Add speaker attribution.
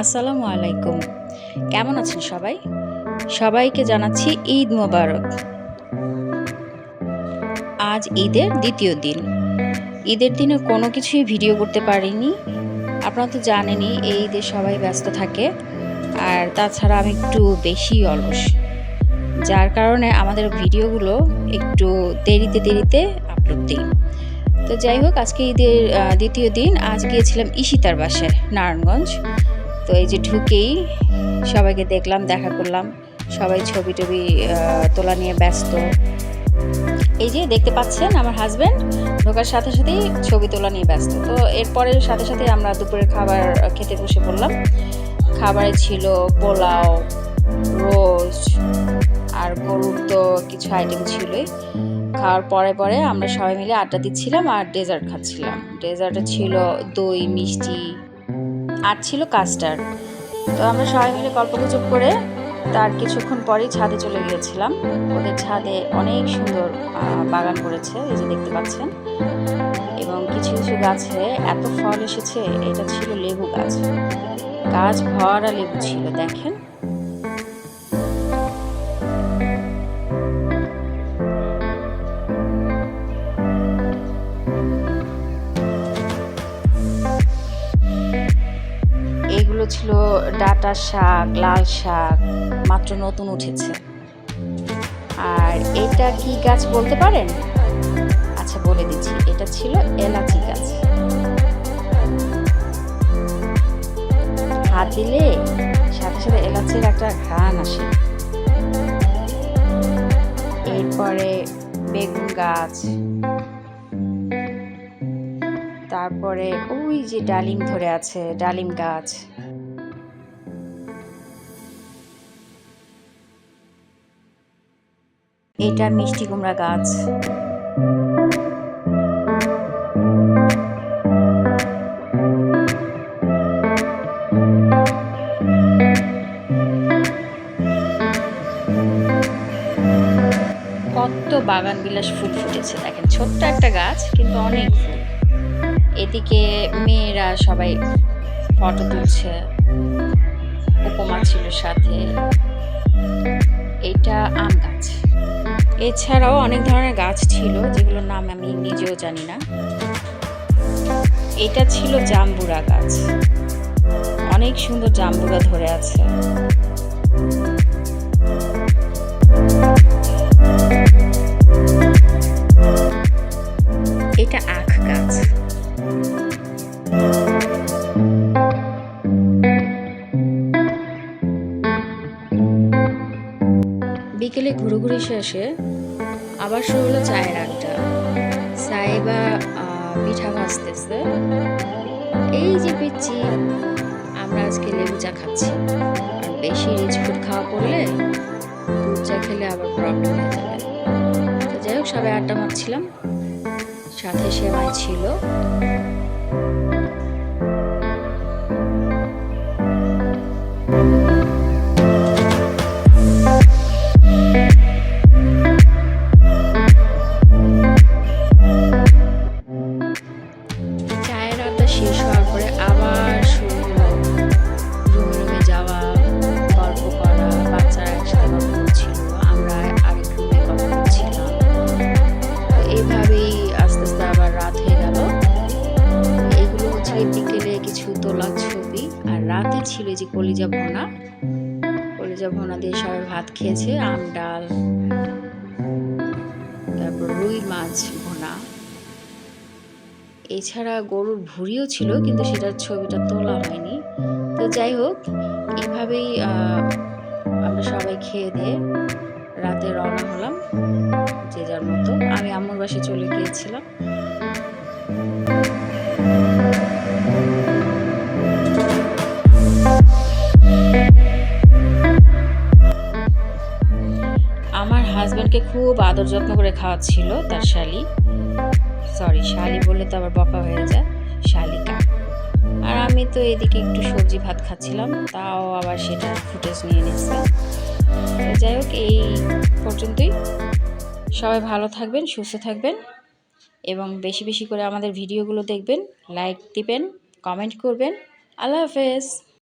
Speaker 1: আসসালামু আলাইকুম। কেমন আছেন সবাই? সবাইকে জানাচ্ছি ঈদ মোবারক। আজ ঈদের দ্বিতীয় দিন। ঈদের দিনে কোনো কিছুই ভিডিও করতে পারিনি। আপনারা তো জানেনই, এই ঈদে সবাই ব্যস্ত থাকে। আর তাছাড়া আমি একটু বেশি অলস। যার কারণে আমাদের ভিডিওগুলো একটু দেরিতে দেরিতে আপলোড দিই। তো যাই হোক, আজকে ঈদের দ্বিতীয় দিন। আজ গিয়েছিলাম ইশিতার বাসায়, নারায়ণগঞ্জ। তো এই যে ঢুকেই সবাইকে দেখলাম, দেখা করলাম। সবাই ছবি টবি তোলা নিয়ে ব্যস্ত। এই যে দেখতে পাচ্ছেন আমার হাজব্যান্ড ঢোকার সাথে সাথেই ছবি তোলা নিয়ে ব্যস্ত। তো এরপরের সাথে সাথে আমরা দুপুরের খাবার খেতে বসে পড়লাম। খাবারে ছিল পোলাও রোস্ট আর গরুর তো কিছু আইটেম ছিলই। খাওয়ার পরে পরে আমরা সবাই মিলে আড্ডা দিচ্ছিলাম আর ডেজার্ট খাচ্ছিলাম। ডেজার্টে ছিল দই মিষ্টি আর ছিল কাস্টার্ড। তো আমরা সবাই মিলে গল্পগুজব করে তার কিছুক্ষণ পরেই ছাদে চলে গিয়েছিলাম। ওদের ছাদে অনেক সুন্দর বাগান করেছে এই যে দেখতে পাচ্ছেন। এবং কিছু কিছু গাছে এত ফল এসেছে এটা ছিল লেবু গাছ। গাছ ভরা লেবু ছিল দেখেন। ছিল ডাটা শাক, লাল শাক, মাত্র নতুন উঠেছে। আর এটা কি গাছ বলতে পারেন? আচ্ছা বলে দিচ্ছি, এটা ছিল এলাচি গাছ। হাত দিলে সাথে সাথে এলাচির একটা ঘ্রাণ আসে। এরপরে বেগুন গাছ। তারপরে ওই যে ডালিম ধরে আছে, ডালিম গাছ। এটা মিষ্টি কুমড়া গাছ। কত বাগান বিলাস ফুল ফুটেছে দেখেন, ছোট্ট একটা গাছ, কিন্তু অনেক এদিকে মেয়েরা সবাই ফটো তুলছে, উপমা ছিল সাথে। এটা আম গাছ। এছাড়াও অনেক ধরনের গাছ ছিল, যেগুলোর নাম আমি নিজেও জানি না। এটা ছিল জাম্বুরা গাছ। অনেক সুন্দর জাম্বুরা ধরে আছে। বিকেলে ঘুরোঘুরি শেষে আবার শুরু হলো চায়ের আড্ডা। সাইবা পিঠা ভাজতেছে। এই যে পিচ্ছি আমরা আজকে লেবু চা খাচ্ছি। বেশি রিচ ফুড খাওয়া পড়লে দুধ চা খেলে আবার প্রবলেম হয়ে যাবে। তো যাই হোক, সবাই আড্ডা মারছিলাম। সাথে সেমাই ছিল। কলিজা ভোনা। কলিজা ভোনা দিয়ে সবাই ভাত খেয়েছে আম ডাল তারপর রুই মাছ ভোনা। এছাড়া গরুর ভুঁড়িও ছিল কিন্তু সেটার ছবিটা তোলা হয়নি। তো যাই হোক এইভাবেই আহ, আমরা সবাই খেয়ে দিয়ে রাতে রওনা হলাম যে যার মতো। আমি আম্মুর বাসে চলে গিয়েছিলাম। হাজব্যান্ডকে খুব আদর যত্ন করে খাওয়াচ্ছিল তার শালি। সরি শালি বললে তো আবার বকা হয়ে যায়। শালিকা। আর আমি তো এদিকে একটু সবজি ভাত খাচ্ছিলাম, তাও আবার সেটা ফুটেজ নিয়ে নিচ্ছে। যাই হোক, এই পর্যন্তই। সবাই ভালো থাকবেন, সুস্থ থাকবেন এবং বেশি বেশি করে আমাদের ভিডিওগুলো দেখবেন লাইক দিবেন কমেন্ট করবেন। আল্লাহ হাফেজ।